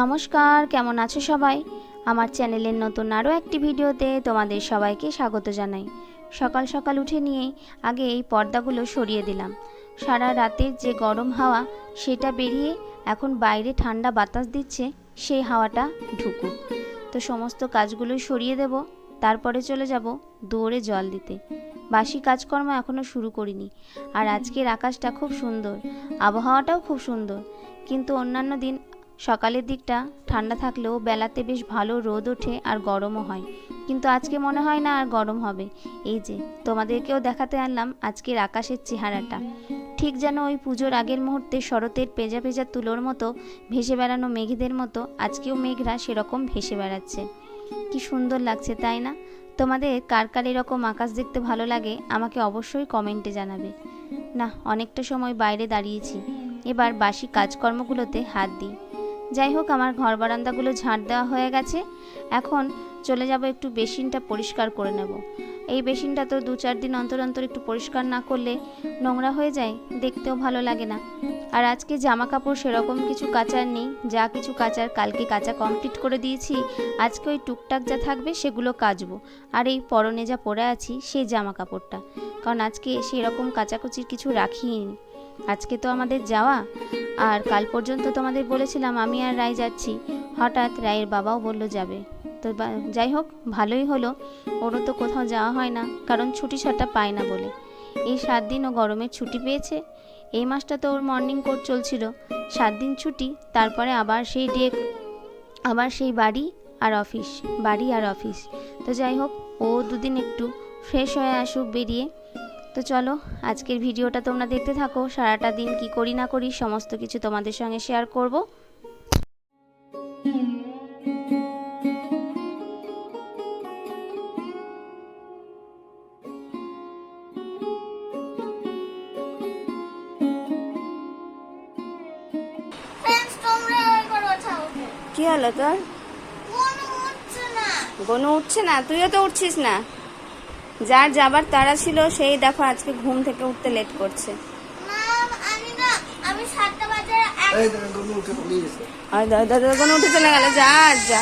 নমস্কার, কেমন আছো সবাই? আমার চ্যানেলের নতুন আরও একটি ভিডিওতে তোমাদের সবাইকে স্বাগত জানাই। সকাল সকাল উঠে নিয়েই আগে এই পর্দাগুলো সরিয়ে দিলাম। সারা রাতের যে গরম হাওয়া, সেটা বেরিয়ে এখন বাইরে ঠান্ডা বাতাস দিচ্ছে সেই হাওয়াটা ঢুকুক তো সমস্ত কাজগুলো সরিয়ে দেব, তারপরে চলে যাব দৌড়ে জল দিতে। বাসি কাজকর্ম এখনও শুরু করিনি। আর আজকের আকাশটা খুব সুন্দর, আবহাওয়াটাও খুব সুন্দর। কিন্তু অন্যান্য দিন সকালের দিকটা ঠান্ডা থাকলেও বেলাতে বেশ ভালো রোদ ওঠে আর গরমও হয়। কিন্তু আজকে মনে হয় না আর গরম হবে। এই যে, তোমাদেরকেও দেখাতে আনলাম আজকের আকাশের চেহারাটা। ঠিক যেন ওই পুজোর আগের মুহূর্তে শরতের পেজা পেজা তুলোর মতো ভেসে বেড়ানো মেঘদের মতো আজকেও মেঘরা সেরকম ভেসে বেড়াচ্ছে। কি সুন্দর লাগছে, তাই না? তোমাদের কার কার এরকম আকাশ দেখতে ভালো লাগে আমাকে অবশ্যই কমেন্টে জানাবে। না, অনেকটা সময় বাইরে দাঁড়িয়েছি। এবার বাসি কাজকর্মগুলোতে হাত দিই। যাই হোক, আমার ঘর বারান্দাগুলো ঝাঁট দেওয়া হয়ে গেছে। এখন চলে যাব একটু বেসিনটা পরিষ্কার করে নেব। এই বেসিনটা তো দু চার দিন অন্তর অন্তর একটু পরিষ্কার না করলে নোংরা হয়ে যায়, দেখতেও ভালো লাগে না। আর আজকে জামা কাপড় সেরকম কিছু কাচার নেই, যা কিছু কাচার কালকে কাচা কমপ্লিট করে দিয়েছি, আজকে ওই টুকটাক যা থাকবে সেগুলো কাচবো। আর এই পরনে যা পরে আছি, সেই জামা কাপড়টা কারণ আজকে সেরকম কাচাকুচির কিছু রাখিনি। আজকে তো আমাদের যাওয়া। আর কাল পর্যন্ত তোমাদের বলেছিলাম আমি আর রায় যাচ্ছি। হঠাৎ রায়ের বাবাও বলল যাবে। তো যাই হোক, ভালোই হলো। ওরও তো কোথাও যাওয়া হয় না, কারণ ছুটি ছাটা পায় না বলে। এই সাত দিন ও গরমের ছুটি পেয়েছে। এই মাসটা তো ওর মর্নিং কোর্স চলছিল। সাত দিন ছুটি, তারপরে আবার সেই ডে আবার সেই বাড়ি আর অফিস বাড়ি আর অফিস তো যাই হোক, ও দুদিন একটু ফ্রেশ হয়ে আসুক, বেরিয়ে তো চলো আজকের ভিডিওটা তোমরা দেখতে থাকো। সারাটা দিন কি করি না করি সমস্ত কিছু তোমাদের সঙ্গে শেয়ার করব। কি হলো তোর? কোনো গনু উঠছে না? তুইও তো উঠছিস না? যার যাবার তারা ছিল সেই দেখো আজকে ঘুম থেকে উঠতে লেট করছে। উঠে চলে গেল যা যা।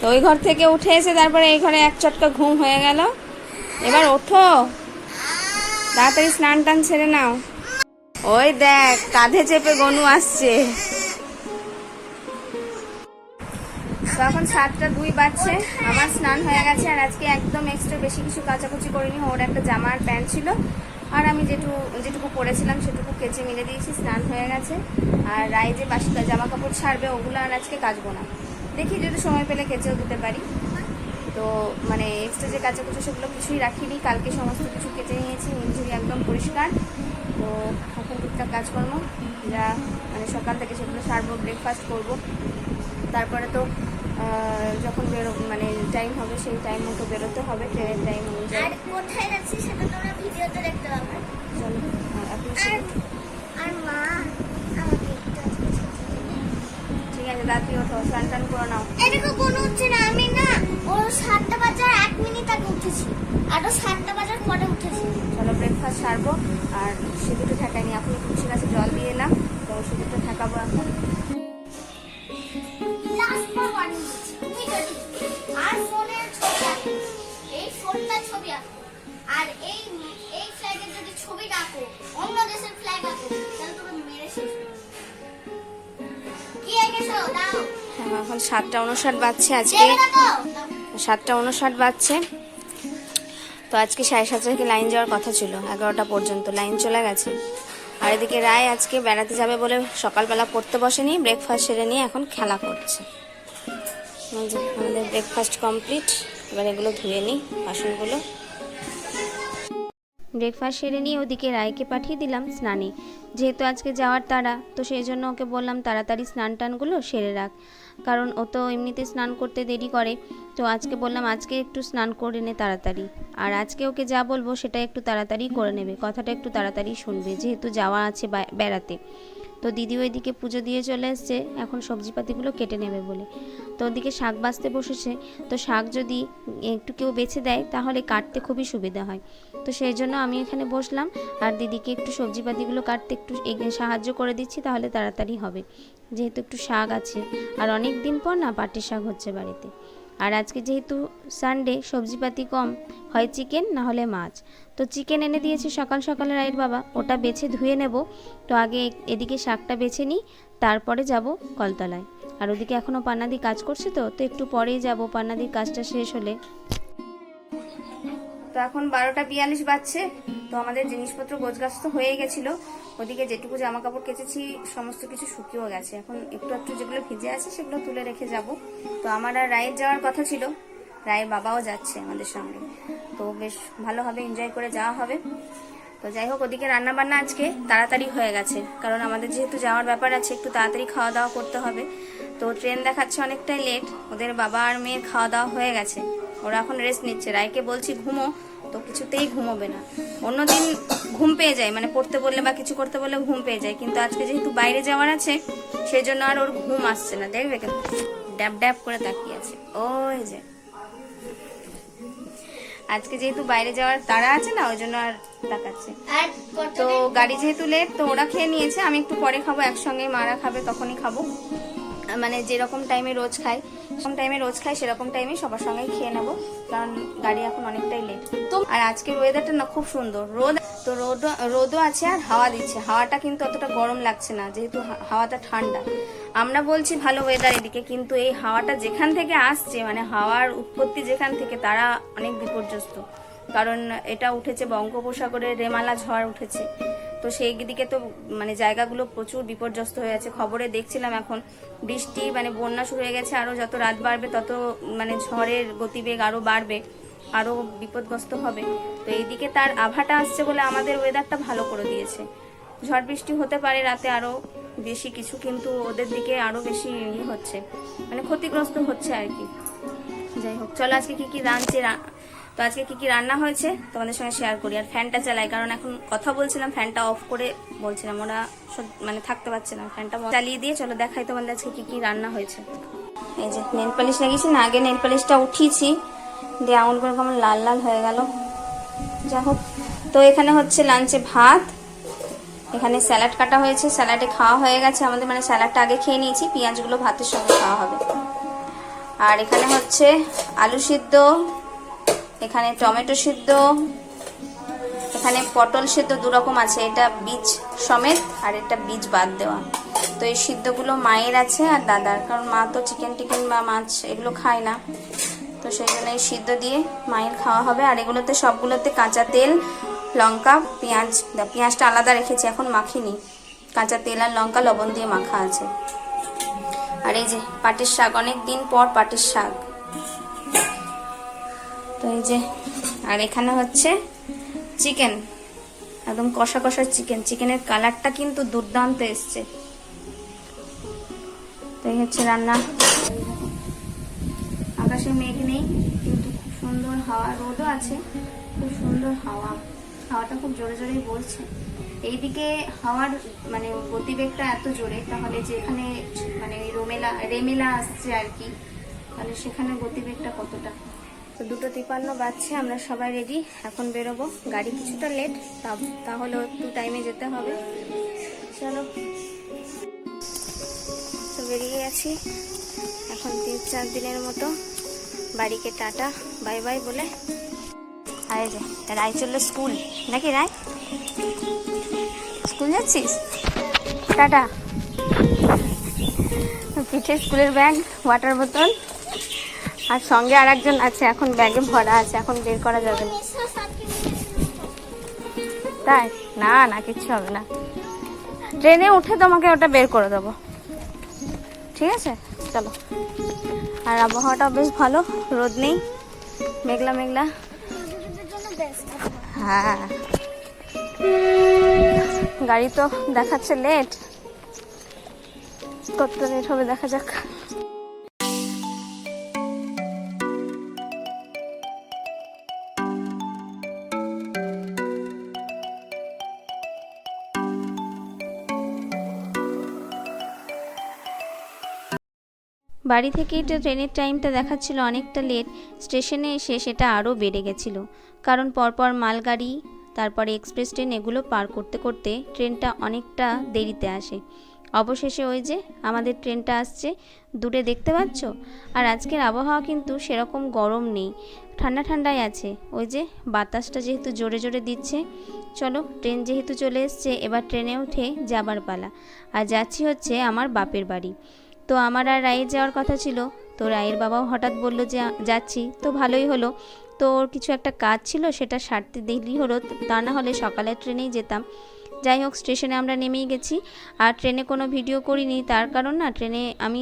তো ওই ঘর থেকে উঠে এসে তারপরে এই ঘরে এক চটকা ঘুম হয়ে গেল। এবার ওঠো। তাড়াতাড়ি স্নান টান ছেড়ে নাও। ওই দেখ কাঁধে চেপে গনু আসছে। তো এখন সাতটা দুই বাজছে, আমার স্নান হয়ে গেছে আর আজকে একদম এক্সট্রা বেশি কিছু কাচাকুচি করিনি, ওর একটা জামা আর প্যান্ট ছিল। আর আমি যেটুকু যেটুকু পরেছিলাম সেটুকু কেচে মিলে দিয়েছি, স্নান হয়ে গেছে। আর রায় যে বাসি জামা কাপড় ছাড়বে, ওগুলো আর আজকে কাচবো না। দেখি যদি সময় পেলে কেচেও দিতে পারি। তো মানে এক্সট্রা যে কাচাকুচি, সেগুলো কিছুই রাখিনি। কালকে সমস্ত কিছু কেচে নিয়েছি নিমঝুরি একদম পরিষ্কার। তো এখন টুকটাক কাজকর্ম, যা মানে সকাল থেকে সেগুলো সারবো ব্রেকফাস্ট করব। তারপরে তো যখন বেরো মানে টাইম হবে সেই টাইম মতো বেরোতে হবে ট্রেনের টাইম অনুযায়ী। আর কোথায় যাচ্ছি সেটা তোমরা ভিডিওতে দেখতে পাবে। চলো আর আপনি আর মা। ঠিক আছে রাত্রি ওঠো স্নান টান করে নাও। কোনো হচ্ছে না আমি না ও সাতটা বাজার এক মিনিট আগে উঠেছি আর ও সাতটা বাজার পরে উঠেছি। চলো ব্রেকফাস্ট সারবো আর সিঁদুরটা ঠেকাইনি এখন তুলসী গাছে জল দিয়ে এলাম তো সিঁদুরটা ঠেকাবো এখন। এই ছবি আঁকো। আর এই এই ফ্ল্যাগের যদি ছবিটা আঁকো অন্য দেশের ফ্ল্যাগ আঁকো তাহলে তোমরা মেরে শেষ কি এঁকেছো? দাও। হ্যাঁ, এখন সাতটা উনষাট বাজছে আজকে। সাতটা উনষাট বাজছে। তো আজকে সাড়ে সাতটা থেকে লাইন যাওয়ার কথা ছিল? এগারোটা পর্যন্ত লাইন চলে গেছে। আর এদিকে রায় আজকে বেড়াতে যাবে বলে সকালবেলা পড়তে বসেনি ব্রেকফাস্ট সেরে নিয়ে এখন খেলা করছে। আমাদের ব্রেকফাস্ট কমপ্লিট এবার এগুলো ধুয়ে নিই বাসনগুলো। ব্রেকফাস্ট সেরে নিয়ে ওদিকে রায়কে পাঠিয়ে দিলাম স্নানে। যেহেতু আজকে যাওয়ার তাড়া, তো সেই জন্য ওকে বললাম তাড়াতাড়ি স্নান টানগুলো সেরে রাখ। কারণ ও তো এমনিতে স্নান করতে দেরি করে, তো আজকে বললাম আজকে একটু স্নান করে নে তাড়াতাড়ি। আর আজকে ওকে যা বলব সেটা একটু তাড়াতাড়ি করে নেবে, কথাটা একটু তাড়াতাড়ি শুনবে, যেহেতু যাওয়া আছে বেড়াতে। তো দিদি ওইদিকে পুজো দিয়ে চলে এসছে, এখন সবজিপাতিগুলো কেটে নেবে বলে। তো ওদিকে শাক বাছতে বসেছে, তো শাক যদি একটু কেউ বেছে দেয়, তাহলে কাটতে খুবই সুবিধা হয়। তো সেই জন্য আমি এখানে বসলাম, আর দিদিকে একটু সবজিপাতিগুলো কাটতে একটু সাহায্য করে দিচ্ছি, তাহলে তাড়াতাড়ি হবে। যেহেতু একটু শাক আছে, আর অনেক দিন পর না পাটির শাক হচ্ছে বাড়িতে। আর আজকে যেহেতু সানডে সবজিপাতি কম হয় চিকেন, না হলে মাছ। তো চিকেন এনে দিয়েছি সকাল সকালে রায়ের বাবা। ওটা বেছে ধুয়ে নেব। তো আগে এদিকে শাকটা বেছে নিই, তারপরে যাব কলতলায়। আর ওদিকে এখনও পান্নাদি কাজ করছে তো তো একটু পরেই যাব। পান্নাদির কাজটা শেষ হলে। তো এখন বারোটা বিয়াল্লিশ বাজছে। তো আমাদের জিনিসপত্র গোছগাছ হয়ে গেছিল। ওদিকে যেটুকু জামা কাপড় কেচেছি, সমস্ত কিছু শুকিয়েও গেছে। এখন একটু একটু যেগুলো ভিজে আছে, সেগুলো তুলে রেখে যাব। তো আমার আর রায়ের যাওয়ার কথা ছিল। রায়ের বাবাও যাচ্ছে আমাদের সঙ্গে। তো বেশ ভালোভাবে এনজয় করে যাওয়া হবে। তো যাই হোক, ওদিকে রান্না বান্না আজকে তাড়াতাড়ি হয়ে গেছে, কারণ আমাদের যেহেতু যাওয়ার ব্যাপার আছে, একটু তাড়াতাড়ি খাওয়া দাওয়া করতে হবে। তো ট্রেন দেখাচ্ছে অনেকটাই লেট ওদের বাবা আর মেয়ের খাওয়া দাওয়া হয়ে গেছে। ওরা এখন রেস্ট নিচ্ছে। রায়কে বলছি, ঘুমো, তো কিছুতেই ঘুমোবে না। অন্যদিন ঘুম পেয়ে যায় মানে পড়তে বললে বা কিছু করতে বললে ঘুম পেয়ে যায়। কিন্তু আজকে যেহেতু বাইরে যাওয়ার আছে, সেই জন্য আর ওর ঘুম আসছে না। দেখবে কেন ড্যাব ড্যাব করে তাকিয়ে আছে। ওই যে। আজকে যেহেতু বাইরে যাওয়ার তাড়া আছে না ওই জন্য আর তাকাচ্ছে তো গাড়ি যেহেতু লেট তো ওরা খেয়ে নিয়েছে আমি একটু পরে খাব একসঙ্গে মারা খাবে তখনই খাব। মানে যেরকম টাইমে রোজ খাই সেরকম টাইমে রোজ খাই সেরকম টাইমে সবার সঙ্গেই খেয়ে নেব কারণ গাড়ি এখন অনেকটাই লেট তো আর আজকের ওয়েদারটা না খুব সুন্দর। রোদ তো রোদ রোদও আছে আর হাওয়া দিচ্ছে। হাওয়াটা কিন্তু অতটা গরম লাগছে না যেহেতু হাওয়াটা ঠান্ডা। আমরা বলছি ভালো ওয়েদার এদিকে, কিন্তু এই হাওয়াটা যেখান থেকে আসছে মানে হাওয়ার উৎপত্তি যেখান থেকে, তারা অনেক বিপর্যস্ত। কারণ এটা উঠেছে বঙ্গোপসাগরে রেমালা ঝড় উঠেছে। তো সেই দিকে তো মানে জায়গাগুলো প্রচুর বিপর্যস্ত হয়ে আছে। খবরে দেখছিলাম এখন, বৃষ্টি মানে বন্যা শুরু হয়ে গেছে আরও যত রাত বাড়বে, তত মানে ঝড়ের গতিবেগ আরও বাড়বে আরও বিপদগ্রস্ত হবে। তো এইদিকে তার আভাটা আসছে বলে আমাদের ওয়েদারটা ভালো করে দিয়েছে। ঝড় বৃষ্টি হতে পারে রাতে আরও বেশি কিছু, কিন্তু ওদের দিকে আরও বেশি ই হচ্ছে মানে ক্ষতিগ্রস্ত হচ্ছে আর কি। যাই হোক, চলো আজকে কি কি রাঁধছে তো আজকে কি কি রান্না হয়েছে তোমাদের সঙ্গে শেয়ার করি। আর ফ্যানটা চালাই, কারণ এখন কথা বলছিলাম ফ্যানটা অফ করে বলছিলাম, ওরা মানে থাকতে পারছে না ফ্যানটা চালিয়ে দিয়ে চলো দেখাই তোমাদের আজকে কি কি রান্না হয়েছে। এই যে নেল পালিশ লাগিয়েছি, না, আগে নেল পালিশটা উঠিয়েছি, দিয়ে আঙুলগুলো কেমন লাল লাল হয়ে গেল। যাই হোক, তো এখানে হচ্ছে লাঞ্চে ভাত এখানে স্যালাড কাটা হয়েছে, স্যালাডে খাওয়া হয়ে গেছে। আমাদের মানে স্যালাডটা আগে খেয়ে নিয়েছি, পেঁয়াজগুলো ভাতের সঙ্গে খাওয়া হবে। আর এখানে হচ্ছে আলু সিদ্ধ, এখানে টমেটো সিদ্ধ, এখানে পটল সিদ্ধ দু রকম আছে। এটা বীজ সমেত আর এটা বীজ বাদ দেওয়া। তো এই সিদ্ধগুলো মায়ের আছে আর দাদার, কারণ মা তো চিকেন টিকেন বা মাছ এগুলো খায় না। তো সেই জন্য এই সিদ্ধ দিয়ে মায়ের খাওয়া হবে। আর এগুলোতে সবগুলোতে কাঁচা তেল লঙ্কা, পেঁয়াজ পেঁয়াজটা আলাদা রেখেছি, এখন মাখিনি। কাঁচা তেল আর লঙ্কা, লবণ দিয়ে মাখা আছে। আর এই যে পাটের শাক, অনেক দিন পর পাটের শাক। তো এই যে, আর এখানে হচ্ছে চিকেন, একদম কষা কষা চিকেন। চিকেনের কালারটা কিন্তু দুর্দান্ত এসছে। তো এই হচ্ছে রান্না। আকাশে মেঘ নেই, কিন্তু খুব সুন্দর হাওয়া, রোদও আছে, খুব সুন্দর হাওয়া। হাওয়াটা খুব জোরে জোরেই বলছে। এইদিকে হাওয়ার মানে গতিবেগটা এত জোরে, তাহলে যেখানে মানে রোমেলা, রেমেলা আসছে আর কি, তাহলে সেখানে গতিবেগটা কতটা? তো দুটো তিপান্ন বাজছে, আমরা সবাই রেডি এখন বেরোবো। গাড়ি কিছুটা লেট তাহলে একটু টাইমে যেতে হবে। চলো। তো বেরিয়ে গেছি। এখন তিন চার দিনের মতো। বাড়িকে টাটা, বাই বাই বলে। রায় চলল স্কুল। নাকি রায়? স্কুল যাচ্ছিস? টাটা। পিঠে স্কুলের ব্যাগ ওয়াটার বোতল আর সঙ্গে আর একজন আছে, এখন ব্যাগে ভরা আছে, এখন বের করা যাবে না। তাই? না না, কিচ্ছু হবে না। ট্রেনে উঠে তোমাকে ওটা বের করে দেবো। ঠিক আছে? চলো। আর আবহাওয়াটা বেশ ভালো, রোদ নেই, মেঘলা মেঘলা। হ্যাঁ। গাড়ি তো দেখাচ্ছে লেট কত লেট হবে দেখা যাক। বাড়ি থেকে এটা ট্রেনের টাইমটা দেখাচ্ছিল অনেকটা লেট, স্টেশনে এসে সেটা আরও বেড়ে গেছিল। কারণ পরপর মালগাড়ি, তারপরে এক্সপ্রেস ট্রেন এগুলো পার করতে করতে ট্রেনটা অনেকটা দেরিতে আসে। অবশেষে ওই যে আমাদের ট্রেনটা আসছে, দূরে দেখতে পাচ্ছ? আর আজকের আবহাওয়া কিন্তু সেরকম গরম নেই, ঠান্ডা ঠান্ডাই আছে। ওই যে বাতাসটা যেহেতু জোরে জোরে দিচ্ছে, চলো ট্রেন যেহেতু চলে এসছে, এবার ট্রেনে উঠে যাবার পালা। আর যাচ্ছি হচ্ছে আমার বাপের বাড়ি। তো আমার আর রায়ে যাওয়ার কথা ছিল। তো রায়ের বাবাও হঠাৎ বলল যে, যাচ্ছি। তো ভালোই হলো। তো ওর কিছু একটা কাজ ছিল, সেটা সারতে দেরি হলো, তা না হলে সকালের ট্রেনেই যেতাম। যাই হোক, স্টেশনে আমরা নেমেই গেছি। আর ট্রেনে কোনো ভিডিও করিনি, তার কারণ না, ট্রেনে আমি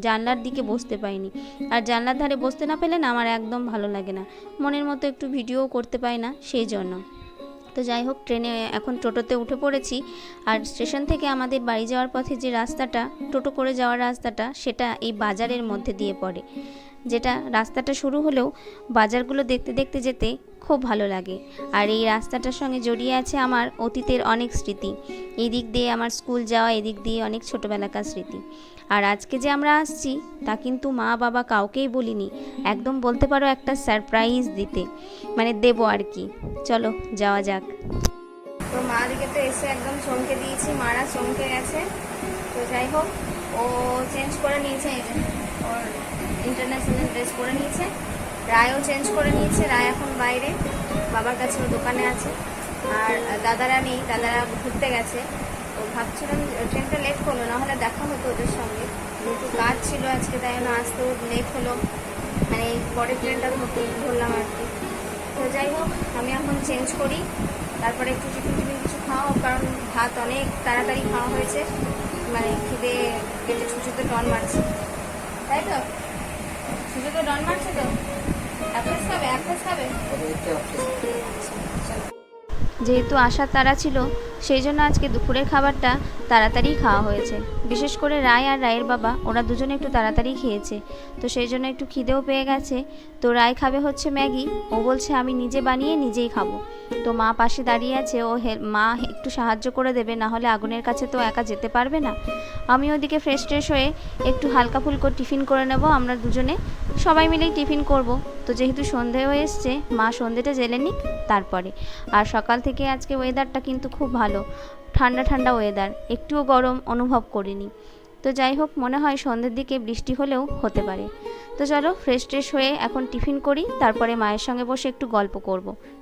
জানলার দিকে বসতে পাইনি। আর জানলার ধারে বসতে না পেলে না আমার একদম ভালো লাগে না। মনের মতো একটু ভিডিও করতে পাই না, সেই জন্য। তো যাই হোক, ট্রেনে এখন টোটোতে উঠে পড়েছি। আর স্টেশন থেকে আমাদের বাড়ি যাওয়ার পথে যে রাস্তাটা, টোটো করে যাওয়ার রাস্তাটা, সেটা এই বাজারের মধ্যে দিয়ে পড়ে। যেটা রাস্তাটা শুরু হলেও বাজারগুলো দেখতে দেখতে যেতে খুব ভালো লাগে। আর এই রাস্তাটার সঙ্গে জড়িয়ে আছে আমার অতীতের অনেক স্মৃতি। এদিক দিয়ে আমার স্কুল যাওয়া, এদিক দিয়ে অনেক ছোটোবেলাকার স্মৃতি। আর আজকে যে আমরা আসছি, তা কিন্তু মা বাবা কাউকেই বলিনি। একদম বলতে পারো একটা সারপ্রাইজ দিতে। মানে দেবো আর কি। চলো, যাওয়া যাক। তো মা দিকে তো এসে একদম চমকে দিয়েছি। মারা চমকে গেছে। তো যাই হোক, ও চেঞ্জ করে নিয়েছে ওর ইন্টারন্যাশনাল ড্রেস করে নিয়েছে। রায়ও চেঞ্জ করে নিয়েছে, রায় এখন বাইরে, বাবার কাছে ও দোকানে আছে। আর দাদারা নেই, দাদারা ঘুরতে গেছে। তো ভাবছিলাম ট্রেনটা লেট করল না হলে দেখা হতো ওদের সঙ্গে। কিন্তু কাজ ছিল আজকে, তাই জন্য আসতেও লেট হলো। মানে পরের ট্রেনটা ধরতে ধরলাম আর কি। তো যাই হোক, আমি এখন চেঞ্জ করি। তারপরে একটু টিফিন টিফিন কিছু খাওয়া কারণ ভাত অনেক তাড়াতাড়ি খাওয়া হয়েছে। মানে খিদে, পেটে ছুঁচোতে টন মারছে। তাই তো? ছুঁচোতে টন মারছে তো? যেহেতু আসার তারা ছিল, সেই জন্য আজকে দুপুরের খাবারটা তাড়াতাড়ি খাওয়া হয়েছে। বিশেষ করে রায় আর রায়ের বাবা, ওরা দুজনে একটু তাড়াতাড়ি খেয়েছে। তো সেই জন্য একটু খিদেও পেয়ে গেছে। তো রায় খাবে হচ্ছে ম্যাগি, ও বলছে, আমি নিজে বানিয়ে নিজেই খাব। তো মা পাশে দাঁড়িয়ে আছে, ও মা একটু সাহায্য করে দেবে, না হলে আগুনের কাছে তো একা যেতে পারবে না। আমি ওদিকে ফ্রেশ ট্রেশ হয়ে একটু হালকা ফুলকো টিফিন করে নেব, আমরা দুজনে সবাই মিলেই টিফিন করব। তো যেহেতু সন্ধে হয়ে এসছে, মা সন্ধেটা জেলে নিক তারপরে। আর সকাল থেকে আজকে ওয়েদারটা কিন্তু খুব ভালো। ঠান্ডা ঠান্ডা ওয়েদার একটুও গরম অনুভব করিনি। তো যাই হোক, মনে হয় সন্ধ্যের দিকে বৃষ্টি হলেও হতে পারে। তো চলো ফ্রেশ ট্রেশ হয়ে এখন টিফিন করি, তারপরে মায়ের সঙ্গে বসে একটু গল্প করব।